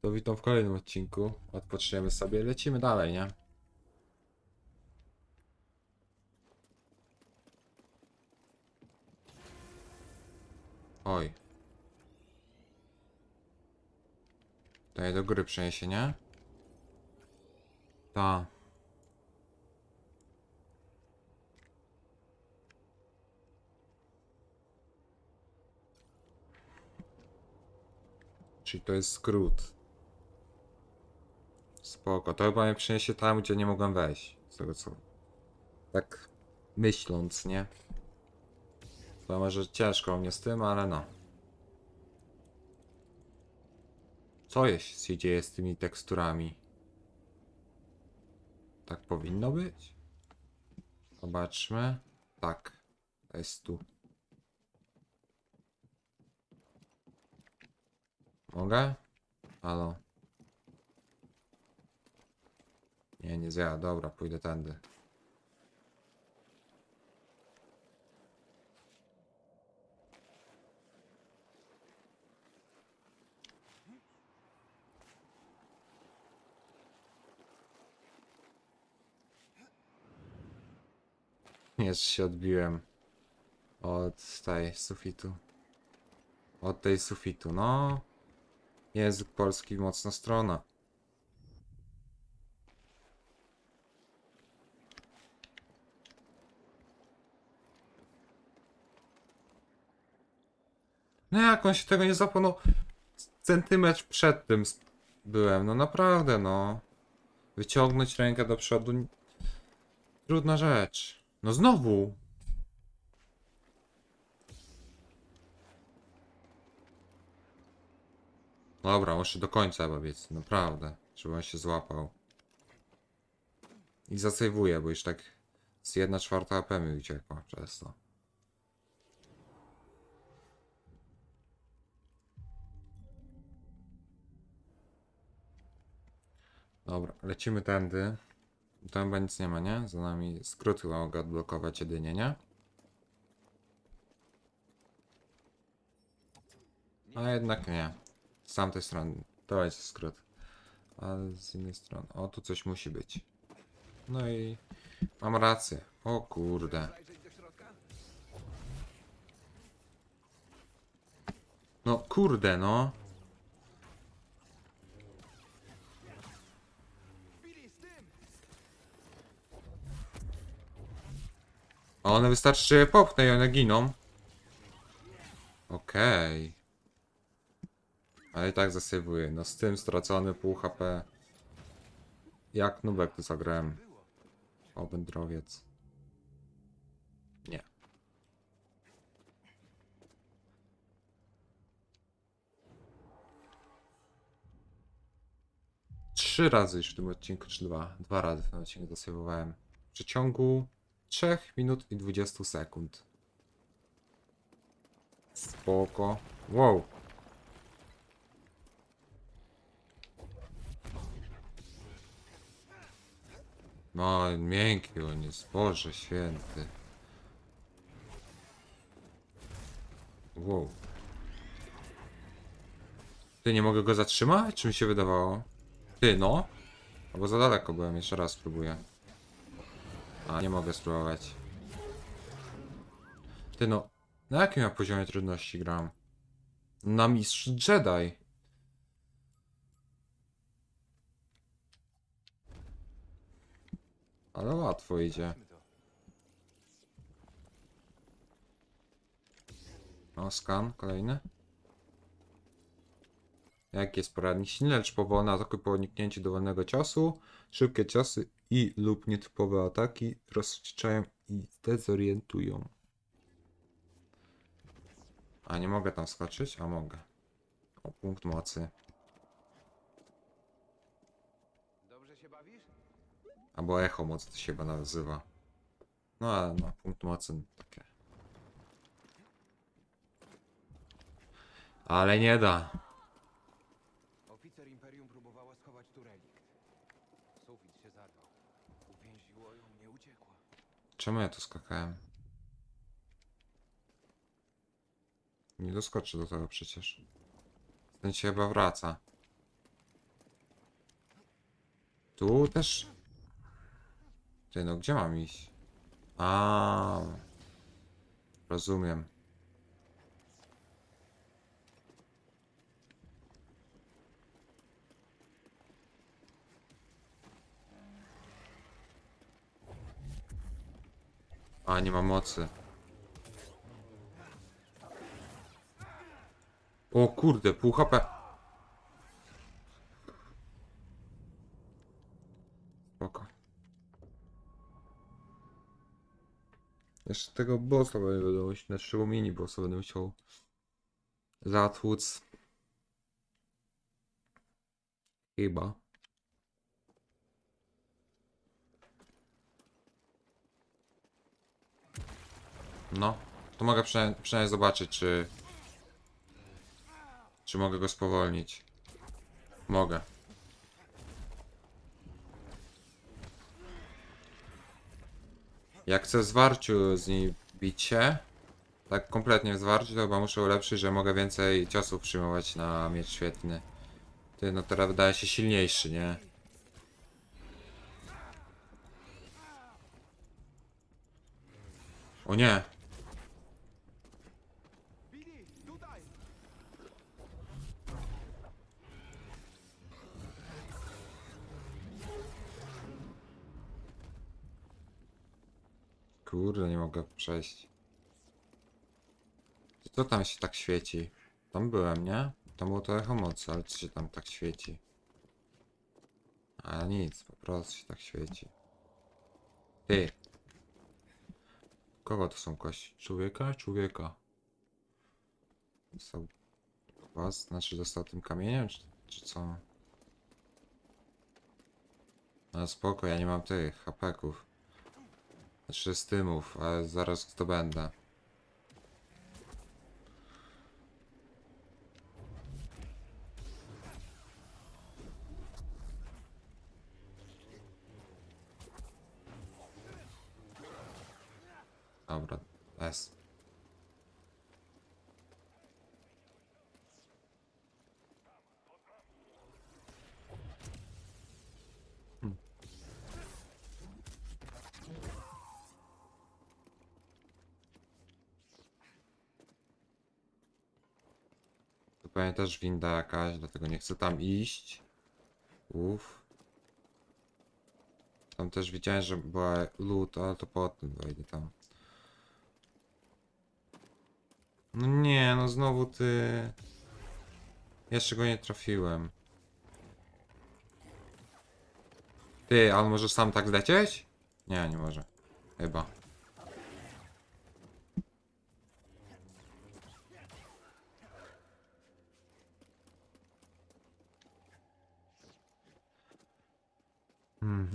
To witam w kolejnym odcinku. Odpoczniemy sobie, lecimy dalej, nie? Oj. Tutaj do góry przeniesie, nie? Ta. Czyli to jest skrót. Spoko. To chyba mnie przyniesie tam, gdzie nie mogłem wejść. Z tego co. Tak myśląc, nie? To może ciężko mnie z tym, ale no. Co jest, się dzieje z tymi teksturami? Tak powinno być? Zobaczmy. Tak. Jest tu. Mogę? Halo. Nie, nie zja. Dobra, pójdę tędy. Jeszcze się odbiłem od tej sufitu. Od tej sufitu, no. Język polski mocna strona. No jak on się tego nie zapał, no centymetr przed tym byłem, no naprawdę, no. Wyciągnąć rękę do przodu, trudna rzecz. No znowu. Dobra, muszę do końca biec, naprawdę, żeby on się złapał. I zasejwuję, bo już tak z 1 czwarta AP mi uciekła przez. Dobra, lecimy tędy. Tam chyba nic nie ma, nie? Za nami skrót chyba mogę odblokować jedynie, nie? A jednak nie. Z tamtej strony. To jest skrót. Ale z innej strony. O, tu coś musi być. No i mam rację. O kurde. No kurde, no. A one wystarczy, że je popnę i one giną. Okej. Ale i tak zasejwuję. No z tym stracony pół HP. Jak nubek tu zagrałem. O, wędrowiec. Nie. Trzy razy już w tym odcinku, czy dwa? Dwa razy w tym odcinku zasejwowałem. W przeciągu 3 minut i 20 sekund. Spoko. Wow. No, miękki on jest, Boże święty. Wow. Ty, nie mogę go zatrzymać? Czy mi się wydawało? Ty, no. Albo za daleko byłem, jeszcze raz spróbuję. A, nie mogę spróbować. Ty no, na jakim ja poziomie trudności gram? Na mistrz Jedi. Ale łatwo idzie. O, skan kolejny. Jaki jest poradnik? Silny, lecz powolny atakuj po uniknięciu dowolnego ciosu. Szybkie ciosy i lub nietypowe ataki rozliczają i dezorientują. A nie mogę tam skoczyć? A mogę. O, punkt mocy. Dobrze się bawisz? Albo echo mocy to się chyba nazywa. No ale no, punkt mocy takie. Ale nie da. Czemu ja tu skakałem? Nie doskoczy do tego przecież. Ten się chyba wraca. Tu też? Ty, no gdzie mam iść? A, Rozumiem. A, nie ma mocy. O kurde, pół HP. Spoko. Jeszcze tego bossa będę musiał, naszego mini bossa będę musiał zatłuc. Chyba. No, to mogę przynajmniej, przynajmniej zobaczyć, czy... Czy mogę go spowolnić. Mogę. Jak chcę w zwarciu z niej bić się, tak kompletnie w zwarciu, to chyba muszę ulepszyć, że mogę więcej ciosów przyjmować na miecz świetny. Ty, no teraz wydaje się silniejszy, nie? O nie! Kurde, nie mogę przejść. Co tam się tak świeci? Tam byłem, nie? Tam było to echo mocy, ale co się tam tak świeci? A nic, po prostu się tak świeci. Ty! Kogo to są kości? Człowieka? Człowieka. Dostał was? Znaczy dostał tym kamieniem, czy, czy co? No spoko, ja nie mam tych hapeków. Znaczy stymów, ale zaraz to będę. Dobra, S. To pewnie też winda jakaś, dlatego nie chcę tam iść. Uff. Tam też widziałem, że była loot, ale to potem wejdę tam. No nie, no znowu ty. Jeszcze go nie trafiłem. Ty, a on może sam tak zlecieć? Nie, nie może. Chyba.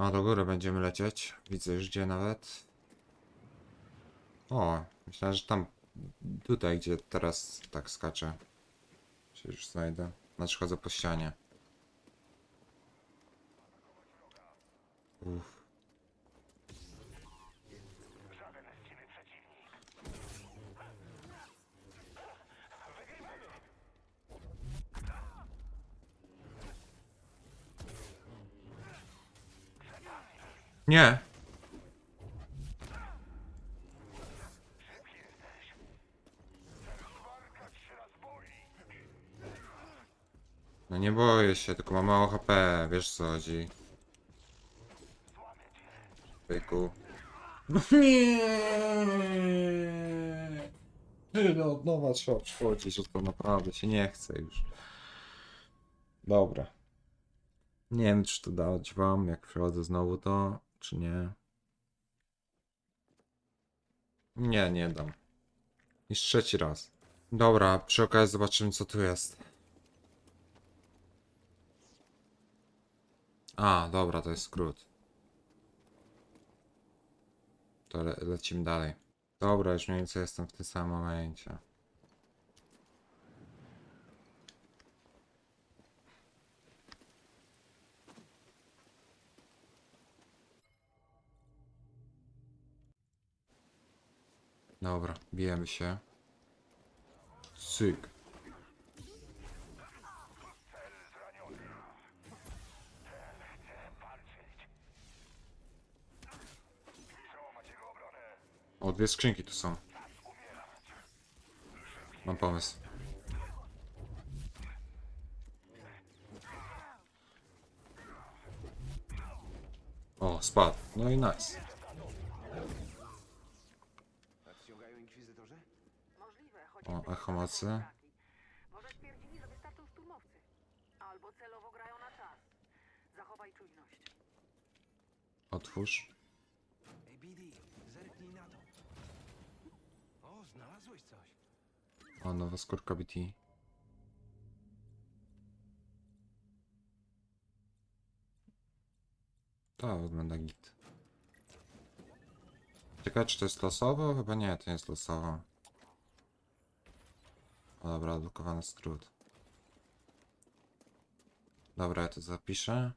A do góry będziemy lecieć. Widzę już gdzie nawet. O, myślałem, że tam, tutaj gdzie teraz tak skaczę. Się już znajdę. Znaczy chodzę po ścianie. Uff. Nie. No nie boję się, tylko mam mało HP, wiesz co chodzi. Byku. Nie. Tyle od nowa trzeba przychodzić, to naprawdę się nie chce już. Dobra. Nie wiem, czy to dać wam, jak przychodzę znowu to, czy nie. Nie, nie dam. Już trzeci raz. Dobra, przy okazji zobaczymy, co tu jest. A, dobra, to jest skrót. To le lecimy dalej. Dobra, już mniej więcej jestem w tym samym momencie. Dobra, bijemy się. Cyk. O, dwie skrzynki tu są. Mam pomysł. O, spadł. No i nice. Taką ataki. Może stwierdzili, że wystarczą szturmowcy. Albo celowo grają na czas. Zachowaj czujność. Otwórz. Ej, zerknij na to. O, znalazłeś coś. O, nowa skórka BT. To wygląda git. Ciekawe, czy to jest losowo? Chyba nie, to nie jest losowo. Dobra, odblokowany skrót. Dobra, ja to zapiszę.